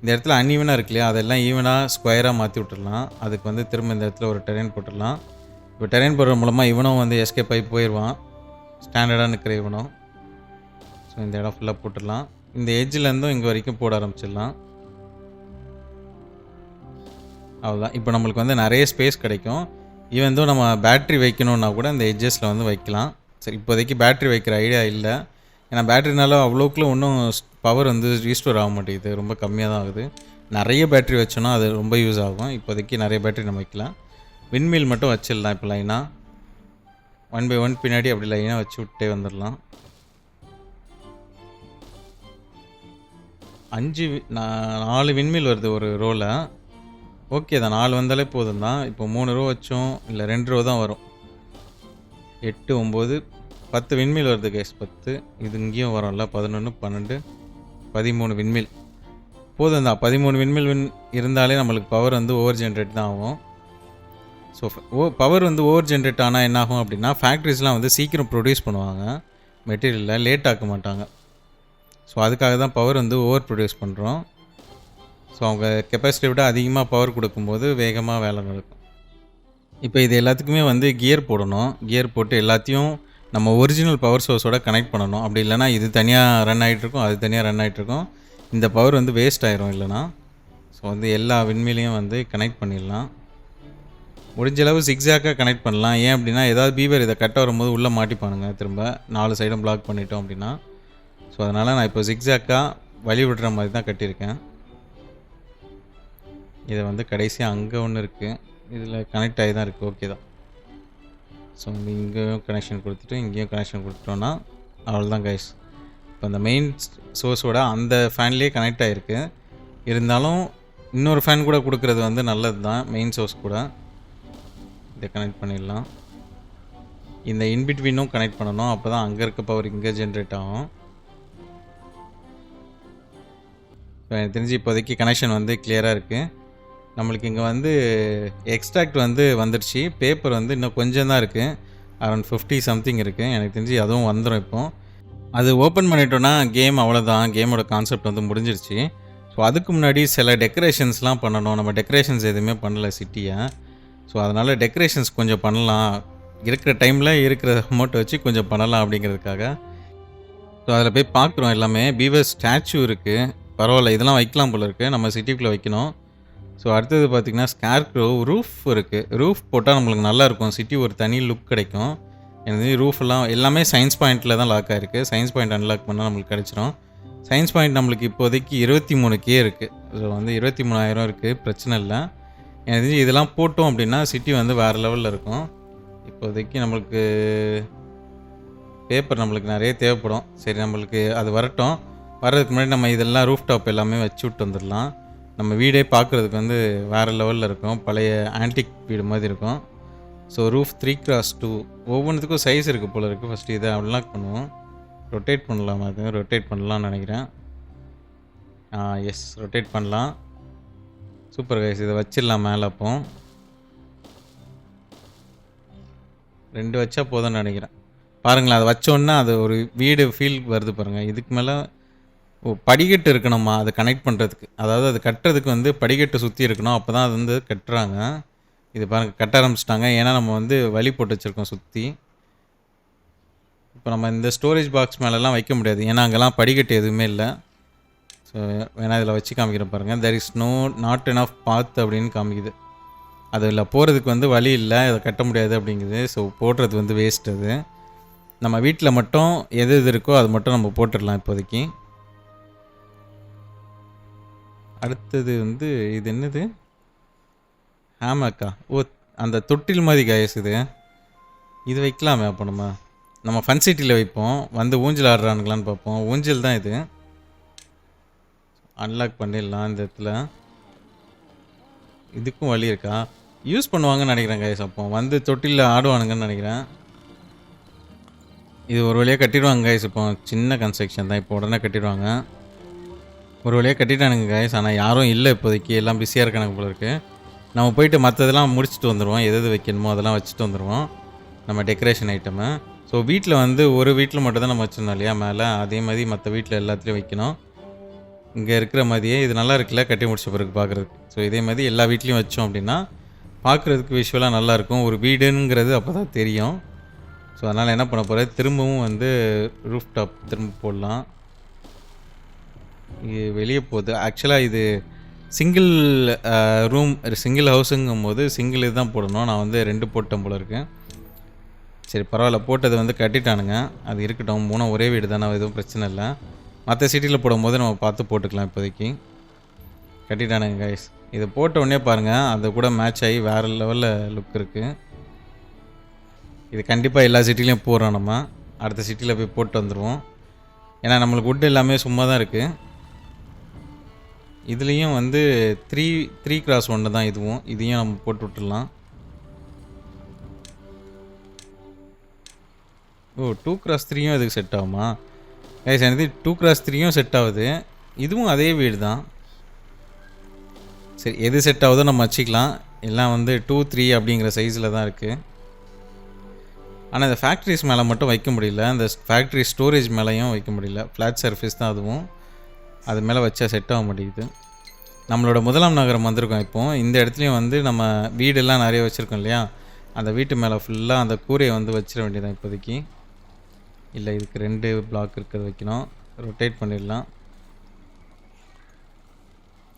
Speaker 2: இந்த இடத்துல அன்ஈவனாக இருக்கு இல்லையா? அதெல்லாம் ஈவனாக ஸ்கொயராக மாற்றி விட்டுடலாம். அதுக்கு வந்து திரும்ப இந்த இடத்துல ஒரு டெரெயின் போட்டுடலாம். இப்போ டெரெயின் போடுறது மூலமாக இவனும் வந்து எஸ்கேப் ஆகி போயிடுவான் ஸ்டாண்டர்டாக நிற்கிற இவனும். ஸோ இந்த இடம் ஃபுல்லாக போட்டுடலாம். இந்த ஏஜ்லேருந்தும் இங்கே வரைக்கும் போட ஆரம்பிச்சிடலாம். அவ்வளோதான் இப்போ நம்மளுக்கு வந்து நிறைய ஸ்பேஸ் கிடைக்கும். ஈவன் தோ நம்ம பேட்ரி வைக்கணுன்னா கூட இந்த எஜ்ஜஸில் வந்து வைக்கலாம். சரி இப்போதைக்கு பேட்டரி வைக்கிற ஐடியா இல்லை. ஏன்னா பேட்டரினால அவ்வளோக்குள்ள ஒன்றும் பவர் வந்து ரீஸ்டோர் ஆக மாட்டேங்குது. ரொம்ப கம்மியாக தான் ஆகுது. நிறைய பேட்டரி வச்சோன்னா அது ரொம்ப யூஸ் ஆகும். இப்போதைக்கு நிறைய பேட்டரி நம்ம வைக்கலாம். விண்மீல் மட்டும் வச்சிடலாம் இப்போ லைனாக ஒன் பை ஒன் பின்னாடி அப்படி லைனாக வச்சு விட்டே வந்துடலாம். அஞ்சு வி- நாலு விண்மில் வருது ஒரு ரோவில் ஓகே தான் நாலு வந்தாலே போதும் தான். இப்போ மூணு ரோ வச்சோம் இல்லை ரெண்டு ரோ தான் வரும். எட்டு ஒம்பது பத்து விண்மில் வருது கேஸ் பத்து. இது இங்கேயும் வரும்ல பதினொன்று பன்னெண்டு பதிமூணு விண்மில் போதும் தான் பதிமூணு விண்மில் வின் இருந்தாலே நம்மளுக்கு பவர் வந்து ஓவர் ஜென்ரேட் தான் ஆகும். ஸோ ஓ பவர் வந்து ஓவர் ஜென்ரேட் ஆனால் என்ன ஆகும் அப்படின்னா ஃபேக்ட்ரிஸ்லாம் வந்து சீக்கிரம் ப்ரொடியூஸ் பண்ணுவாங்க. மெட்டீரியலில் லேட் ஆக்க மாட்டாங்க. ஸோ அதுக்காக தான் பவர் வந்து ஓவர் ப்ரொடியூஸ் பண்ணுறோம் ஸோ அவங்க கெப்பாசிட்டியை விட அதிகமாக பவர் கொடுக்கும்போது வேகமாக வேலை நடக்கும். இப்போ இது எல்லாத்துக்குமே வந்து கியர் போடணும். கியர் போட்டு எல்லாத்தையும் நம்ம ஒரிஜினல் பவர் சோர்ஸோட கனெக்ட் பண்ணணும். அப்படி இல்லைனா இது தனியாக ரன் ஆகிட்ருக்கும் அது தனியாக ரன் ஆகிட்ருக்கும் இந்த பவர் வந்து வேஸ்ட் ஆயிரும் இல்லைனா ஸோ வந்து எல்லா விண்மையிலையும் வந்து கனெக்ட் பண்ணிடலாம். முடிஞ்ச அளவு சிக்ஸாக்காக கனெக்ட் பண்ணலாம். ஏன் அப்படின்னா ஏதாவது பீவர் இதை கட்ட வரும்போது உள்ளே மாட்டிப்பானுங்க திரும்ப. நாலு சைடும் பிளாக் பண்ணிட்டோம் அப்படின்னா. ஸோ அதனால் நான் இப்போ சிக்ஸாக்காக வழி விடுற மாதிரி தான் கட்டியிருக்கேன். இதை வந்து கடைசியாக அங்கே ஒன்று இருக்குது இதில் கனெக்ட் ஆகி தான் இருக்குது ஓகே தான். ஸோ வந்து இங்கேயும் கனெக்ஷன் கொடுத்துட்டு இங்கேயும் கனெக்ஷன் கொடுத்துட்டோன்னா அவ்வளோதான் கைஸ் இப்போ அந்த மெயின் சோர்ஸோட அந்த ஃபேன்லேயே கனெக்ட் ஆகிருக்கு இருந்தாலும் இன்னொரு ஃபேன் கூட கொடுக்குறது வந்து நல்லது தான் மெயின் சோர்ஸ் கூட. இதை கனெக்ட் பண்ணிடலாம். இந்த இன்பிட்வீனும் கனெக்ட் பண்ணணும். அப்போ தான் அங்கே இருக்க பவர் இங்கே ஜென்ரேட் ஆகும். எனக்கு தெரிஞ்சு இப்போதைக்கு கனெக்ஷன் வந்து கிளியராக இருக்குது நம்மளுக்கு இங்கே வந்து எக்ஸ்ட்ராக்ட் வந்து வந்துடுச்சு. பேப்பர் வந்து இன்னும் கொஞ்சம் தான் இருக்குது அரௌண்ட் ஃபிஃப்டி சம்திங் இருக்குது எனக்கு தெரிஞ்சு அதுவும் வந்துடும் இப்போ. அது ஓப்பன் பண்ணிட்டோன்னா கேம் அவ்வளோதான் கேமோட கான்செப்ட் வந்து முடிஞ்சிருச்சு. ஸோ அதுக்கு முன்னாடி சில டெக்கரேஷன்ஸ்லாம் பண்ணணும். நம்ம டெக்கரேஷன்ஸ் எதுவுமே பண்ணல சிட்டியை ஸோ அதனால் டெக்கரேஷன்ஸ் கொஞ்சம் பண்ணலாம். இருக்கிற டைமில் இருக்கிற அமௌண்ட்டை வச்சு கொஞ்சம் பண்ணலாம் அப்படிங்கிறதுக்காக. ஸோ அதில் போய் பார்க்குறோம் எல்லாமே. பீவர் ஸ்டாச்சு இருக்குது பரவாயில்ல இதெல்லாம் வைக்கலாம் போல இருக்குது நம்ம சிட்டிக்குள்ளே வைக்கணும். ஸோ அடுத்தது பார்த்திங்கன்னா ஸ்கேர்க்ரோ ரூஃப் இருக்குது ரூஃப் போட்டால் நம்மளுக்கு நல்லாயிருக்கும் சிட்டி ஒரு தனி லுக் கிடைக்கும். எனக்கு ரூஃப் எல்லாம் எல்லாமே சயின்ஸ் பாயிண்ட்டில் தான் லாக் ஆகிருக்கு சயின்ஸ் பாயிண்ட் அன்லாக் பண்ணால் நம்மளுக்கு கிடச்சிரும். சயின்ஸ் பாயிண்ட் நம்மளுக்கு இப்போதைக்கு இருபத்தி மூணு கே இருக்குது ஸோ வந்து இருபத்தி மூணாயிரம் இருக்குது பிரச்சனை இல்லை. எனக்கு இதெல்லாம் போட்டோம் அப்படின்னா சிட்டி வந்து வேறு லெவலில் இருக்கும். இப்போதைக்கு நம்மளுக்கு பேப்பர் நம்மளுக்கு நிறைய தேவைப்படும். சரி நம்மளுக்கு அது வரட்டும். வர்றதுக்கு முன்னாடி நம்ம இதெல்லாம் ரூஃப் டாப் எல்லாமே வச்சு விட்டு வந்துடலாம். நம்ம வீடே பார்க்குறதுக்கு வந்து வேறு லெவலில் இருக்கும். பழைய ஆன்டிக் வீடு மாதிரி இருக்கும். So roof three cross two ஒவ்வொன்றுத்துக்கும் சைஸ் இருக்குது போல் இருக்குது ஃபஸ்ட்டு இதை அன்லாக் பண்ணுவோம். ரொட்டேட் பண்ணலாம். அது ரொட்டேட் பண்ணலாம்னு நினைக்கிறேன். ஆ எஸ் ரொட்டேட் பண்ணலாம். சூப்பர் கைஸ் இதை வச்சிடலாம் மேலே அப்போ. ரெண்டு வச்சா போதும்னு நினைக்கிறேன். பாருங்களேன் அதை வச்சோன்னா அது ஒரு வீடு ஃபீல் வருது பாருங்கள் இதுக்கு மேலே ஓ படிக்கட்டு இருக்கணுமா? அதை கனெக்ட் பண்ணுறதுக்கு அதாவது அது கட்டுறதுக்கு வந்து படிக்கட்டு சுற்றி இருக்கணும். அப்போ தான் அது வந்து கட்டுறாங்க. இது பாருங்க கட்ட ஆரம்பிச்சிட்டாங்க. ஏன்னா நம்ம வந்து வழி போட்டு வச்சுருக்கோம் சுற்றி இப்போ நம்ம இந்த ஸ்டோரேஜ் பாக்ஸ் மேலெலாம் வைக்க முடியாது. ஏன்னா அங்கெல்லாம் படிக்கட்டு எதுவுமே இல்லை. ஸோ வேணால் இதில் வச்சு காமிக்கிறேன் பாருங்கள் there is no not enough path அப்படின்னு காமிக்குது. அதில் போகிறதுக்கு வந்து வழி இல்லை. அதை கட்ட முடியாது அப்படிங்குது. ஸோ போடுறது வந்து வேஸ்ட் அது. நம்ம வீட்டில் மட்டும் எது எது இருக்கோ அது மட்டும் நம்ம போட்டுடலாம் இப்போதைக்கு. அடுத்தது வந்து இது என்னது? ஹேமக்கா. ஓ அந்த தொட்டில் மாதிரி காயஸ் இது. இது வைக்கலாமே அப்போ நம்ம. நம்ம ஃபன் சிட்டியில் வைப்போம். வந்து ஊஞ்சல் ஆடுறானுங்களான்னு பார்ப்போம். ஊஞ்சல் தான் இது. அன்லாக் பண்ணிடலாம் இந்த இடத்துல. இதுக்கும் வழி இருக்கா? யூஸ் பண்ணுவாங்கன்னு நினைக்கிறேன் கைஸ் அப்போ. வந்து தொட்டிலில் ஆடுவானுங்கன்னு நினைக்கிறேன். இது ஒரு வழியாக கட்டிடுவாங்க கைஸ் இப்போ. சின்ன கன்ஸ்ட்ரக்ஷன் தான். இப்போ உடனே கட்டிடுவாங்க. ஒரு வழியாக கட்டிட்டானுங்க கைஸ் ஆனால் யாரும் இல்லை இப்போதைக்கு. எல்லாம் பிஸியாக இருக்கானுங்க போல இருக்கு. நம்ம போயிட்டு மற்றதெல்லாம் முடிச்சுட்டு வந்துடுவோம் எது எது வைக்கணுமோ அதெல்லாம் வச்சுட்டு வந்துடுவோம் நம்ம டெக்கரேஷன் ஐட்டமை ஸோ வீட்டில் வந்து ஒரு வீட்டில் மட்டும்தான் நம்ம வச்சுருந்தோம் இல்லையா? மேலே அதே மாதிரி மற்ற வீட்டில் எல்லாத்துலேயும் வைக்கணும். இங்கே இருக்கிற மாதிரியே இது நல்லா இருக்குல்ல? கட்டி முடிச்ச பிறகு பார்க்குறதுக்கு ஸோ இதே மாதிரி எல்லா வீட்லேயும் வச்சோம் அப்படின்னா பார்க்குறதுக்கு விஷுவலாக நல்லாயிருக்கும் ஒரு வீடுங்கிறது அப்போ தான் தெரியும். ஸோ அதனால் என்ன பண்ண போகிறேன் திரும்பவும் வந்து ரூஃப் டாப் திரும்ப போடலாம். வெளியே போகுது. ஆக்சுவலாக இது சிங்கிள் ரூம் சிங்கிள் ஹவுஸுங்கும் போது சிங்கிள் இதுதான் போடணும். நான் வந்து ரெண்டு போட்டேன் போல இருக்கேன் சரி பரவாயில்ல. போட்டது வந்து கட்டிட்டானுங்க. அது இருக்கட்டும். மூணு ஒரே வீடு தானே எதுவும் பிரச்சனை இல்லை. மற்ற சிட்டியில் போடும்போது நம்ம பார்த்து போட்டுக்கலாம் இப்போதைக்கு. கட்டிட்டானுங்க கைஸ் இதை போட்ட உடனே பாருங்கள் அது கூட மேட்ச் ஆகி வேறு லெவலில் லுக் இருக்குது இது கண்டிப்பாக எல்லா சிட்டிலையும் போடுறோம் நம்ம. அடுத்த சிட்டியில் போய் போட்டு வந்துடுவோம் ஏன்னா நம்மளுக்கு உட் எல்லாமே சும்மா தான் இருக்குது இதுலேயும் வந்து த்ரீ த்ரீ கிராஸ் ஒன்று தான் இதுவும். இதையும் நம்ம போட்டு விட்டுடலாம். ஓ டூ கிராஸ் த்ரீயும் இதுக்கு செட் ஆகுமா? கைஸ் எனக்கு டூ கிராஸ் த்ரீயும் செட் ஆகுது. இதுவும் அதே வீடு தான். சரி எது செட் ஆகுதோ நம்ம வச்சுக்கலாம். எல்லாம் வந்து டூ த்ரீ அப்படிங்கிற சைஸில் தான் இருக்குது ஆனால் இந்த ஃபேக்ட்ரிஸ் மேலே மட்டும் வைக்க முடியல. இந்த ஃபேக்ட்ரி ஸ்டோரேஜ் மேலேயும் வைக்க முடியல. ஃப்ளாட் சர்ஃபேஸ் தான் அதுவும். அது மேலே வச்சா செட் ஆக மாட்டேங்குது. நம்மளோட முதலாம் நகரம் வந்திருக்கோம் இப்போ. இந்த இடத்துலையும் வந்து நம்ம வீடெல்லாம் நிறைய வச்சுருக்கோம் இல்லையா? அந்த வீட்டு மேலே ஃபுல்லாக அந்த கூரையை வந்து வச்சிட வேண்டியதான் இப்போதைக்கு. இல்லை இதுக்கு ரெண்டு பிளாக் இருக்கிறது வைக்கணும். ரொட்டேட் பண்ணிடலாம்.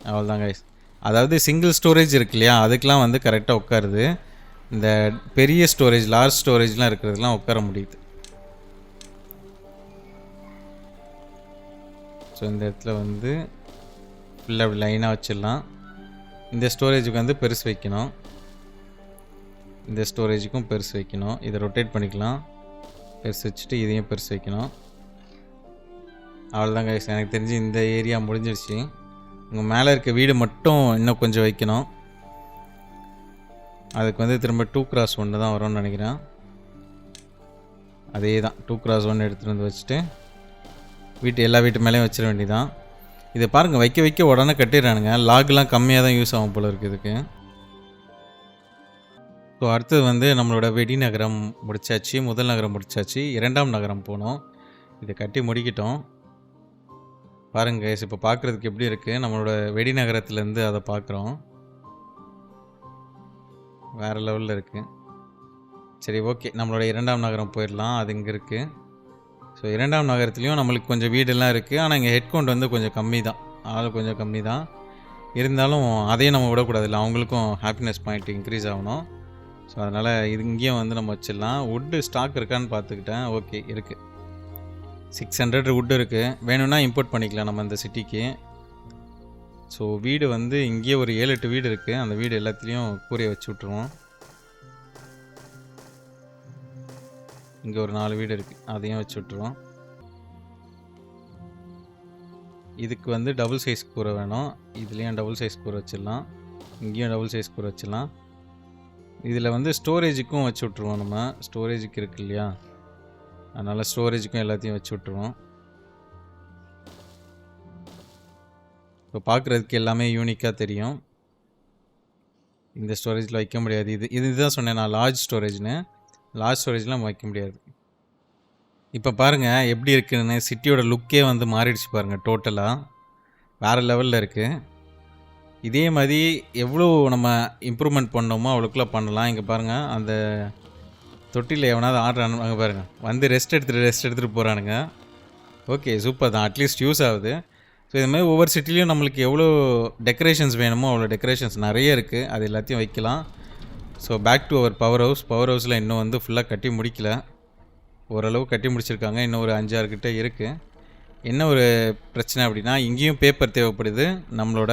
Speaker 2: அவ்வளோதாங்க கைஸ் அதாவது சிங்கிள் ஸ்டோரேஜ் இருக்கு இல்லையா? அதுக்கெலாம் வந்து கரெக்டாக உட்காருது. இந்த பெரிய ஸ்டோரேஜ் லார்ஜ் ஸ்டோரேஜ்லாம் இருக்கிறதுலாம் உட்கார முடியுது. ஸோ இந்த இடத்துல வந்து ஃபுல்லாக அப்படி லைனாக வச்சிடலாம். இந்த ஸ்டோரேஜுக்கு வந்து பெருசு வைக்கணும். இந்த ஸ்டோரேஜுக்கும் பெருசு வைக்கணும். இதை ரொட்டேட் பண்ணிக்கலாம். பெருசு வச்சுட்டு இதையும் பெருசு வைக்கணும். அவ்வளோதான் கைஸ் எனக்கு தெரிஞ்சு இந்த ஏரியா முடிஞ்சிருச்சு. உங்கள் மேலே இருக்க வீடு மட்டும் இன்னும் கொஞ்சம் வைக்கணும். அதுக்கு வந்து திரும்ப டூ கிராஸ் ஒன்று தான் வரும்னு நினைக்கிறேன். அதே தான் டூ கிராஸ் ஒன்று எடுத்துகிட்டு வந்து வச்சுட்டு வீட்டு எல்லா வீட்டு மேலேயும் வச்சிட வேண்டியதான் இதை பாருங்கள் வைக்க வைக்க உடனே கட்டிடுறானுங்க. லாக்லாம் கம்மியாக தான் யூஸ் ஆகும் போல இருக்குது இதுக்கு. ஸோ அடுத்தது வந்து நம்மளோட வெடி நகரம் முடிச்சாச்சு முதல் நகரம் முடிச்சாச்சு இரண்டாம் நகரம் போனோம். இதை கட்டி முடிக்கிட்டோம். பாருங்க கைஸ் இப்போ பார்க்குறதுக்கு எப்படி இருக்குது நம்மளோட வெடி நகரத்துலேருந்து அதை பார்க்குறோம் வேறு லெவலில் இருக்குது சரி ஓகே நம்மளோட இரண்டாம் நகரம் போயிடலாம். அது இங்கே இருக்குது ஸோ இரண்டாம் நகரத்துலேயும் நம்மளுக்கு கொஞ்சம் வீடெல்லாம் இருக்குது ஆனால் இங்கே ஹெட் கவுண்ட் வந்து கொஞ்சம் கம்மி தான் ஆள் கொஞ்சம் கம்மி தான் இருந்தாலும் அதையும் நம்ம விடக்கூடாதுல்ல அவங்களுக்கும் ஹாப்பினஸ் பாயிண்ட் இன்க்ரீஸ் ஆகணும். ஸோ அதனால் இது இங்கேயும் வந்து நம்ம வச்சிடலாம். வுட்டு ஸ்டாக் இருக்கான்னு பார்த்துக்கிட்டேன். ஓகே இருக்குது சிக்ஸ் ஹண்ட்ரட் வுட்டு இருக்குது வேணும்னா இம்போர்ட் பண்ணிக்கலாம் நம்ம இந்த சிட்டிக்கு ஸோ வீடு வந்து இங்கேயே ஒரு ஏழு எட்டு வீடு இருக்குது அந்த வீடு எல்லாத்துலேயும் கூரையை வச்சு விட்ருவோம் இங்கே ஒரு நாலு வீடு இருக்குது அதையும் வச்சு விட்ருவோம் இதுக்கு வந்து டபுள் சைஸ் கூரை வேணும். இதுலேயும் டபுள் சைஸ் கூரை வச்சிடலாம். இங்கேயும் டபுள் சைஸ் கூரை வச்சிடலாம். இதில் வந்து ஸ்டோரேஜுக்கும் வச்சு விட்ருவோம் நம்ம. ஸ்டோரேஜுக்கு இருக்கு இல்லையா? அதனால் ஸ்டோரேஜுக்கும் எல்லாத்தையும் வச்சு விட்ருவோம் இப்போ பார்க்குறதுக்கு எல்லாமே யூனிக்காக தெரியும். இந்த ஸ்டோரேஜில் வைக்க முடியாது. இது இது இதுதான் சொன்னேன் நான் லார்ஜ் ஸ்டோரேஜ்னு லாஸ்ட் ஸ்டோரேஜ்லாம் வைக்க முடியாது. இப்போ பாருங்கள் எப்படி இருக்குன்னு சிட்டியோட லுக்கே வந்து மாறிடுச்சு பாருங்கள் டோட்டலாக வேறு லெவலில் இருக்குது இதே மாதிரி எவ்வளோ நம்ம இம்ப்ரூவ்மெண்ட் பண்ணோமோ அவ்வளோக்குள்ளே பண்ணலாம். இங்கே பாருங்கள் அந்த தொட்டியில் எவனாவது ஆர்டர் அனுப்பாங்க பாருங்கள் வந்து ரெஸ்ட் எடுத்துகிட்டு ரெஸ்ட் எடுத்துகிட்டு போகிறானுங்க ஓகே சூப்பர் தான். அட்லீஸ்ட் யூஸ் ஆகுது. ஸோ இது மாதிரி ஒவ்வொரு சிட்டிலையும் நம்மளுக்கு எவ்வளோ டெக்கரேஷன்ஸ் வேணுமோ அவ்வளோ டெக்கரேஷன்ஸ் நிறைய இருக்குது அது எல்லாத்தையும் வைக்கலாம். So back to our power house power ஹவுஸில் இன்னும் வந்து ஃபுல்லாக கட்டி முடிக்கல. ஓரளவு கட்டி முடிச்சிருக்காங்க. இன்னும் ஒரு அஞ்சாறு கிட்ட இருக்குது என்ன ஒரு பிரச்சனை அப்படின்னா இங்கேயும் பேப்பர் தேவைப்படுது. நம்மளோட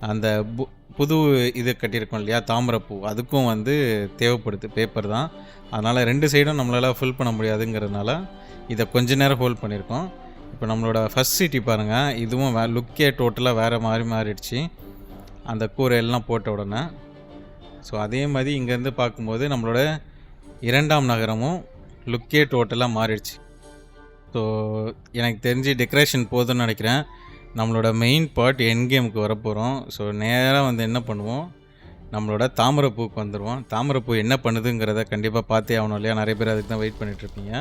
Speaker 2: அந்த பு- புது இது கட்டியிருக்கோம் இல்லையா? தாமரைப்பூ. அதுக்கும் வந்து தேவைப்படுது பேப்பர் தான். அதனால் ரெண்டு சைடும் நம்மளால் ஃபில் பண்ண முடியாதுங்கிறதுனால இதை கொஞ்ச நேரம் ஹோல்ட் பண்ணியிருக்கோம். இப்போ நம்மளோட ஃபஸ்ட் சிட்டி பாருங்கள் இதுவும் வே லுக்கே டோட்டலாக வேறு மாதிரி மாறிடுச்சு. அந்த கூரை எல்லாம் போட்ட உடனே. ஸோ அதே மாதிரி இங்கேருந்து பார்க்கும்போது நம்மளோட இரண்டாம் நகரமும் லுக்கே டோட்டலாக மாறிடுச்சு. ஸோ எனக்கு தெரிஞ்சு டெக்கரேஷன் போதும்னு நினைக்கிறேன். நம்மளோட மெயின் பார்ட் என் கேமுக்கு வரப்போகிறோம் ஸோ நேராக வந்து என்ன பண்ணுவோம்? நம்மளோட தாமரைப்பூக்கு வந்துடுவோம் தாமரைப்பூ என்ன பண்ணுதுங்கிறத கண்டிப்பாக பார்த்தே ஆகணும் இல்லையா? நிறைய பேர் அதுக்கு தான் வெயிட் பண்ணிகிட்ருப்பீங்க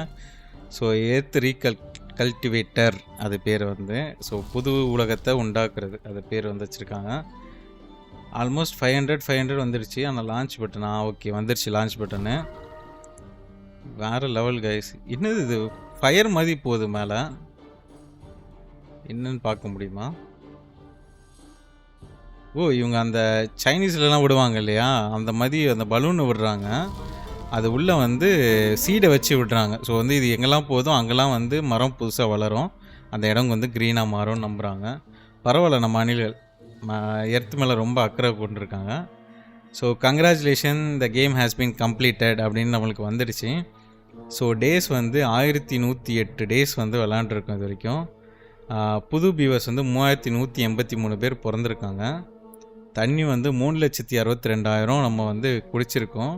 Speaker 2: ஸோ ஏத் ரீகல் கல்டிவேட்டர் அது பேர் வந்து. ஸோ புது உலகத்தை உண்டாக்குறது. அது பேர் வந்து வச்சுருக்காங்க. Almost five hundred five hundred வந்துடுச்சு. ஆனால் லான்ச் பட்டனா ஓகே வந்துருச்சு லான்ச் பட்டனு வேறு லெவல் கைஸ் என்னது இது? ஃபயர் மாதிரி போகுது மேலே. என்னன்னு பார்க்க முடியுமா? ஓ இவங்க அந்த சைனீஸ்லலாம் விடுவாங்க இல்லையா? அந்த மாதிரி அந்த பலூன் விடுறாங்க. அது உள்ளே வந்து சீடை வச்சு விடுறாங்க. ஸோ வந்து இது எங்கெல்லாம் போதும் அங்கெல்லாம் வந்து மரம் புதுசாக வளரும். அந்த இடம் வந்து க்ரீனாக மாறும்னு நம்புகிறாங்க பரவாயில்ல நம்ம அணில்கள். எர்த் மேலே ரொம்ப அக்கறை கொண்டிருக்காங்க. So congratulation the game has been completed அப்படின்னு நம்மளுக்கு வந்துடுச்சு. ஸோ டேஸ் வந்து ஆயிரத்தி நூற்றி எட்டு டேஸ் வந்து விளாண்டுருக்கோம் இது வரைக்கும். புது பீவர்ஸ் வந்து மூவாயிரத்தி நூற்றி எண்பத்தி மூணு பேர் பிறந்திருக்காங்க. தண்ணி வந்து மூணு லட்சத்தி அறுபத்தி ரெண்டாயிரம் நம்ம வந்து குடிச்சிருக்கோம்.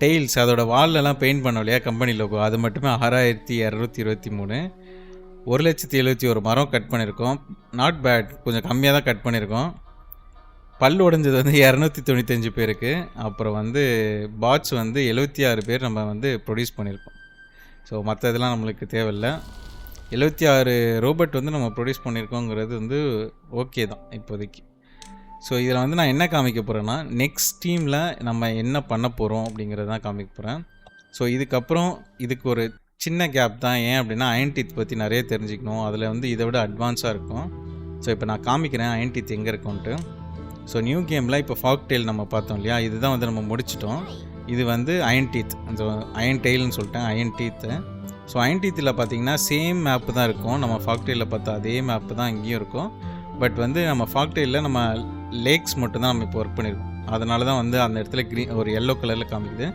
Speaker 2: டெய்ல்ஸ் அதோடய வால்லெலாம் பெயிண்ட் பண்ணோம் இல்லையா கம்பெனி லோகோ அது மட்டுமே ஆறாயிரத்தி இரநூத்தி இருபத்தி மூணு. ஒரு லட்சத்தி எழுபத்தி ஒரு மரம் கட் பண்ணியிருக்கோம். நாட் பேட் கொஞ்சம் கம்மியாக தான் கட் பண்ணியிருக்கோம். பல் உடைஞ்சது வந்து இரநூத்தி தொண்ணூத்தஞ்சு பேருக்கு. அப்புறம் வந்து பாட்ஸ் வந்து எழுபத்தி ஆறு பேர் நம்ம வந்து ப்ரொடியூஸ் பண்ணியிருக்கோம். ஸோ மற்ற இதெல்லாம் நம்மளுக்கு தேவையில்ல. எழுபத்தி ஆறு ரோபோட் வந்து நம்ம ப்ரொடியூஸ் பண்ணியிருக்கோங்கிறது வந்து ஓகே தான் இப்போதைக்கு. ஸோ இதில் வந்து நான் என்ன காமிக்க போகிறேன்னா நெக்ஸ்ட் டீமில் நம்ம என்ன பண்ண போகிறோம் அப்படிங்கிறது தான் காமிக்க போகிறேன் ஸோ இதுக்கப்புறம் இதுக்கு ஒரு சின்ன கேப் தான். ஏன் அப்படின்னா அயன் டீத் பற்றி நிறைய தெரிஞ்சுக்கணும். அதில் வந்து இதை விட அட்வான்ஸாக இருக்கும். ஸோ இப்போ நான் காமிக்கிறேன் அயன் டீத் எங்கே இருக்கும்ன்ட்டு ஸோ நியூ கேமில் இப்போ ஃபாக் டெயில் நம்ம பார்த்தோம் இல்லையா? இதுதான் வந்து நம்ம முடிச்சிட்டோம். இது வந்து அயன் டீத் அந்த அயன் டெயில்னு சொல்லிட்டேன் அயன் டீத்து ஸோ அயன் டீத்தில் பார்த்தீங்கன்னா சேம் மேப்பு தான் இருக்கும். நம்ம ஃபாக்டெயிலில் பார்த்தா அதே மேப்பு தான் இங்கேயும் இருக்கும். பட் வந்து நம்ம ஃபாக்டெயிலில் நம்ம லேக்ஸ் மட்டும் தான் நம்ம இப்போ ஒர்க் பண்ணியிருக்கோம் அதனால தான் வந்து அந்த இடத்துல க்ரீன் ஒரு எல்லோ கலரில் காமிக்குது.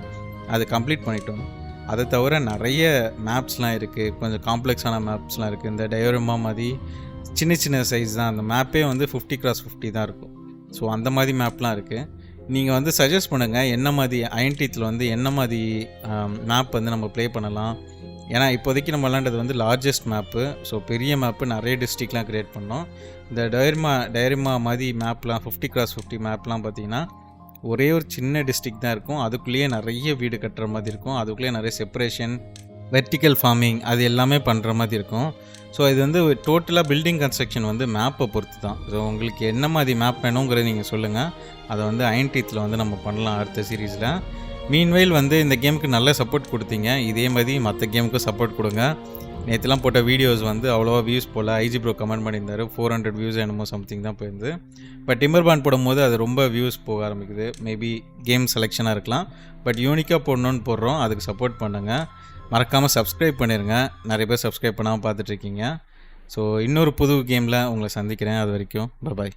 Speaker 2: அது கம்ப்ளீட் பண்ணிட்டோம். அதை தவிர நிறைய மேப்ஸ்லாம் இருக்குது கொஞ்சம் காம்ப்ளெக்ஸான மேப்ஸ்லாம் இருக்குது இந்த டயோரமா மாதிரி சின்ன சின்ன சைஸ் தான். அந்த மேப்பே வந்து ஃபிஃப்டி கிராஸ் ஃபிஃப்டி தான் இருக்கும். ஸோ அந்த மாதிரி மேப்லாம் இருக்குது நீங்கள் வந்து சஜஸ்ட் பண்ணுங்கள் என்ன மாதிரி அயன்டீத்தில் வந்து என்ன மாதிரி மேப் வந்து நம்ம ப்ளே பண்ணலாம். ஏன்னா இப்போதைக்கு நம்ம விளாண்டது வந்து லார்ஜஸ்ட் மேப்பு ஸோ பெரிய மேப்பு நிறைய டிஸ்ட்ரிக்ட்லாம் க்ரியேட் பண்ணோம். இந்த டயர்மா டயர்மா மாதிரி மேப்லாம் ஃபிஃப்டி கிராஸ் ஃபிஃப்டி மேப்லாம் பார்த்தீங்கன்னா ஒரே ஒரு சின்ன டிஸ்ட்ரிக் தான் இருக்கும். அதுக்குள்ளேயே நிறைய வீடு கட்டுற மாதிரி இருக்கும். அதுக்குள்ளேயே நிறைய செப்பரேஷன் வெர்டிக்கல் ஃபார்மிங் அது எல்லாமே பண்ணுற மாதிரி இருக்கும். ஸோ இது வந்து டோட்டலாக பில்டிங் கன்ஸ்ட்ரக்ஷன் வந்து மேப்பை பொறுத்து தான் ஸோ உங்களுக்கு என்ன மாதிரி மேப் வேணுங்கிறத நீங்கள் சொல்லுங்கள் அதை வந்து ஐன்டீத்தில் வந்து நம்ம பண்ணலாம் அடுத்த சீரீஸில் மீன்வெயில் வந்து இந்த கேமுக்கு நல்ல சப்போர்ட் கொடுத்தீங்க. இதே மாதிரி மற்ற கேமுக்கும் சப்போர்ட் கொடுங்க. நேற்றுலாம் போட்ட வீடியோஸ் வந்து அவ்வளோவா வியூஸ் போல் ஐஜி ப்ரோ கமெண்ட் பண்ணியிருந்தாரு. ஃபோர் ஹண்ட்ரட் வியூஸ் என்னமோ சம்திங் தான் போயிருந்து பட் டிம்பர் பாண்ட் போடும்போது அது ரொம்ப வியூஸ் போக ஆரம்பிக்குது. மேபி கேம் செலெக்ஷனாக இருக்கலாம். பட் யூனிக்காக போடணுன்னு போடுறோம். அதுக்கு சப்போர்ட் பண்ணுங்கள் மறக்காமல் சப்ஸ்கிரைப் பண்ணிடுங்க நிறைய பேர் சப்ஸ்கிரைப் பண்ணாமல் பார்த்துட்ருக்கீங்க ஸோ இன்னொரு புது கேமில் உங்களை சந்திக்கிறேன். அது வரைக்கும் பாய்